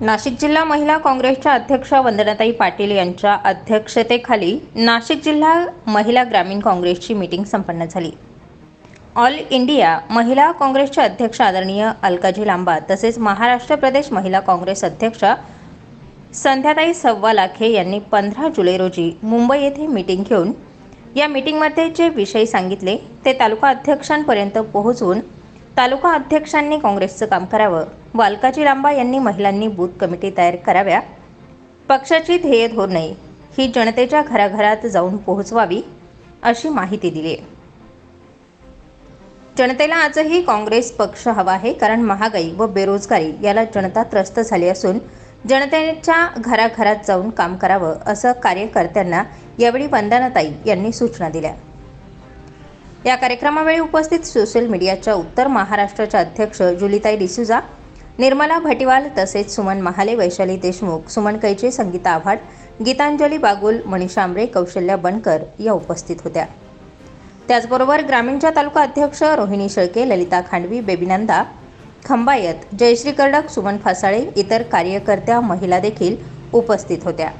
नाशिक जिल्हा महिला काँग्रेसच्या अध्यक्षा वंदनाताई पाटील यांच्या अध्यक्षतेखाली नाशिक जिल्हा महिला ग्रामीण काँग्रेसची मीटिंग संपन्न झाली. ऑल इंडिया महिला काँग्रेसच्या अध्यक्ष आदरणीय अलकाजी लांबा तसेच महाराष्ट्र प्रदेश महिला काँग्रेस अध्यक्ष संध्याताई सव्वा लाखे यांनी पंधरा जुलै रोजी मुंबई येथे मीटिंग घेऊन या मीटिंगमध्ये जे विषय सांगितले. ते तालुका अध्यक्षांपर्यंत पोहोचवून तालुका अध्यक्षांनी काँग्रेसचं काम करावं. वालकाजी लांबा यांनी महिलांनी बूथ कमिटी तयार कराव्या. पक्षाची ध्येय धोरणे ही जनतेच्या घराघरात जाऊन पोहोचवावी अशी माहिती दिली आहे. जनतेला आजही काँग्रेस पक्ष हवा आहे कारण महागाई व बेरोजगारी याला जनता त्रस्त झाली असून जनतेच्या घराघरात जाऊन काम करावं असं कार्यकर्त्यांना यावेळी वंदनाताई यांनी सूचना दिल्या. या कार्यक्रमावेळी उपस्थित सोशल मीडियाच्या उत्तर महाराष्ट्राच्या अध्यक्ष जुलिताई डिसुजा निर्मला भटिवाल तसेच सुमन महाले वैशाली देशमुख सुमन कैचे संगीता आव्हाड गीतांजली बागुल मनीषा आंबरे कौशल्या बनकर या उपस्थित होत्या. त्याचबरोबर ग्रामीणच्या तालुका अध्यक्ष रोहिणी शेळके ललिता खांडवी बेबीनंदा खंबायत जयश्री कर्डक सुमन फासाळे इतर कार्यकर्त्या महिला देखील उपस्थित होत्या.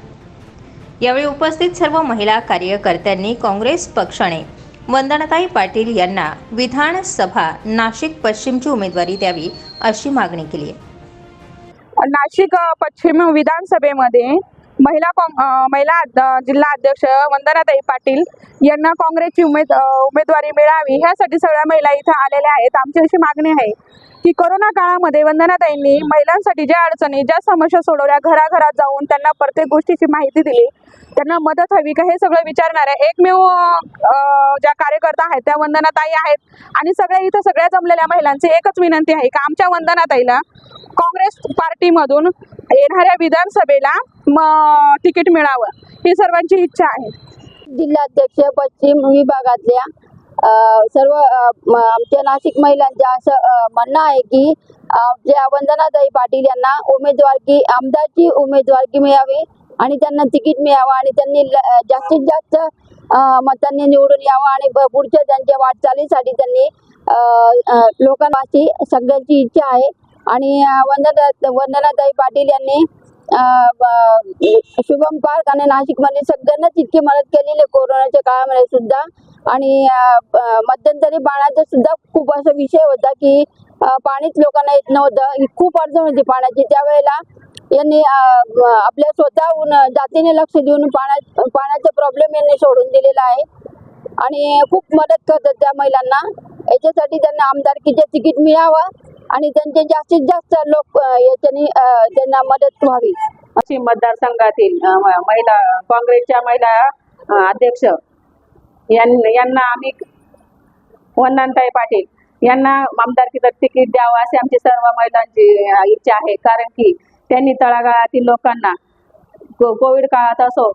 यावेळी उपस्थित सर्व महिला कार्यकर्त्यांनी काँग्रेस पक्षाने वंदनाताई पाटील यांना विधानसभा नाशिक पश्चिमची उमेदवारी द्यावी अशी मागणी केली आहे. नाशिक पश्चिम विधानसभेमध्ये महिला महिला जिल्हा अध्यक्ष वंदनाताई पाटील यांना काँग्रेसची उमेद उमेदवारी मिळावी ह्यासाठी सगळ्या महिला इथं आलेल्या आहेत. आमची अशी मागणी आहे की कोरोना काळामध्ये वंदनाताईंनी महिलांसाठी ज्या अडचणी ज्या समस्या सोडवल्या घराघरात जाऊन त्यांना प्रत्येक गोष्टीची माहिती दिली त्यांना मदत हवी का हे सगळं विचारणाऱ्या एकमेव ज्या कार्यकर्ता आहेत त्या वंदनाताई आहेत. आणि सगळ्या इथं सगळ्या जमलेल्या महिलांची एकच विनंती आहे की आमच्या वंदनाताईला काँग्रेस पार्टीमधून येणाऱ्या विधानसभेला तिकीट मिळावं ही सर्वांची इच्छा आहे. जिल्हाध्यक्ष पश्चिम विभागातल्या सर्व आमच्या नाशिक महिलांच्या असं म्हणणं आहे की ज्या वंदनाताई पाटील यांना उमेदवारकी आमदारची उमेदवारकी मिळावी आणि त्यांना तिकीट मिळावं आणि त्यांनी जास्तीत जास्त मतांनी निवडून यावं आणि पुढच्या त्यांच्या वाटचालीसाठी त्यांनी लोकांची सगळ्यांची इच्छा आहे. आणि वंदना वंदनाताई पाटील यांनी शुभम पार्क आणि नाशिकमध्ये सगळ्यांनाच इतकी मदत केलेली आहे कोरोनाच्या काळामध्ये सुद्धा. आणि मध्यंतरी पाण्याचा सुद्धा खूप असा विषय होता की पाणीच लोकांना येत नव्हतं. खूप अडचण होती पाण्याची. त्यावेळेला यांनी आपल्या स्वतःहून जातीने लक्ष देऊन पाण्या पाण्याचा प्रॉब्लेम यांनी सोडून दिलेला आहे. आणि खूप मदत करतात त्या महिलांना. याच्यासाठी त्यांना आमदारकीचे तिकीट मिळावं. आणि त्यांचे जास्तीत जास्त लोक याच्याने याच्यानी त्यांना मदत व्हावी. अशी मतदारसंघातील महिला काँग्रेसच्या महिला अध्यक्ष यां- यांना आम्ही वंदनताई पाटील यांना आमदारकीचं तिकीट द्यावं असे आमची सर्व महिलांची इच्छा आहे. कारण की त्यांनी तळागाळातील लोकांना को- कोविड काळात असो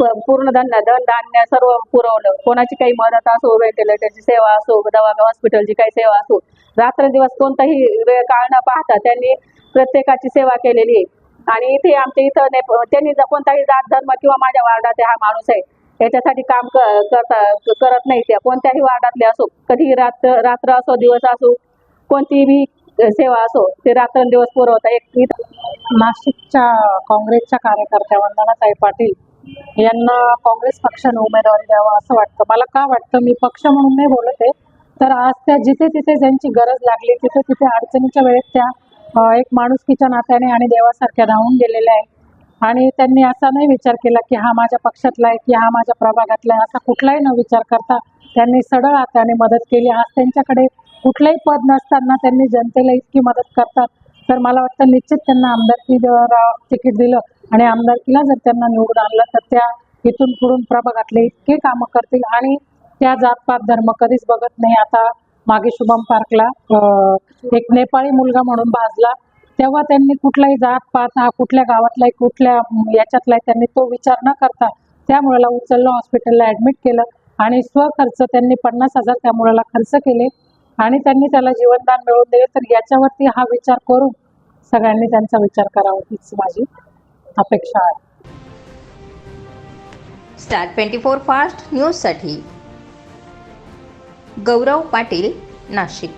पूर्ण धन धन धान्य सर्व पुरवलं. कोणाची काही मदत असो व्हेंटिलेटरची सेवा असो दवा हॉस्पिटलची काही सेवा असो रात्रंदिवस कोणताही वेळ काळ न पाहता त्यांनी प्रत्येकाची सेवा केलेली आहे. आणि इथे आमच्या इथं त्यांनी जर कोणताही जात धर्म किंवा माझ्या वार्डात हा माणूस आहे याच्यासाठी काम क- करता करत नाही त्या. कोणत्याही वार्डातले असो कधी रात्र रात्र असो दिवस असो कोणतीही सेवा असो ते रात्रंदिवस पुरवता. एक नाशिकच्या काँग्रेसच्या कार्यकर्त्या वंदनाताई पाटील यांना काँग्रेस पक्षाने उमेदवारी द्यावा असं वाटतं. मला का वाटतं? मी पक्ष म्हणून नाही बोलत आहे. तर आज त्या जिथे तिथे ज्यांची गरज लागली तिथे तिथे अडचणीच्या वेळेत त्या एक माणुसकीच्या नात्याने आणि देवासारख्या धावून गेलेल्या आहे आणि त्यांनी असा नाही विचार केला की हा माझ्या पक्षातला आहे की हा माझ्या प्रभागातला आहे असा कुठलाही न विचार करता त्यांनी सडळ हाताने मदत केली. आज त्यांच्याकडे कुठलंही पद नसताना त्यांनी जनतेला इतकी मदत करतात. तर मला वाटतं निश्चित त्यांना आमदारकीवर तिकीट दिलं आणि आमदारकीला जर त्यांना निवडून आणलं तर त्या इथून पुढून प्रभागातले इतके कामं करतील आणि त्या जातपात धर्म कधीच बघत नाही. आता मागे शुभम पार्कला एक नेपाळी मुलगा म्हणून भाजला तेव्हा त्यांनी कुठलाही जात पात हा कुठल्या गावातला आहे, कुठल्या याच्यातला आहे, त्यांनी तो विचार न करता त्या मुलाला उचललं हॉस्पिटलला ऍडमिट केलं आणि स्वखर्च त्यांनी पन्नास हजार त्या मुलाला खर्च केले आणि त्यांनी त्याला जीवनदान मिळवून दिले. तर याच्यावरती हा विचार करून सगळ्यांनी त्यांचा विचार करावा हीच माझी अपेक्षा आहे. स्टार ट्वेंटी फोर फास्ट न्यूजसाठी गौरव पाटील नाशिक.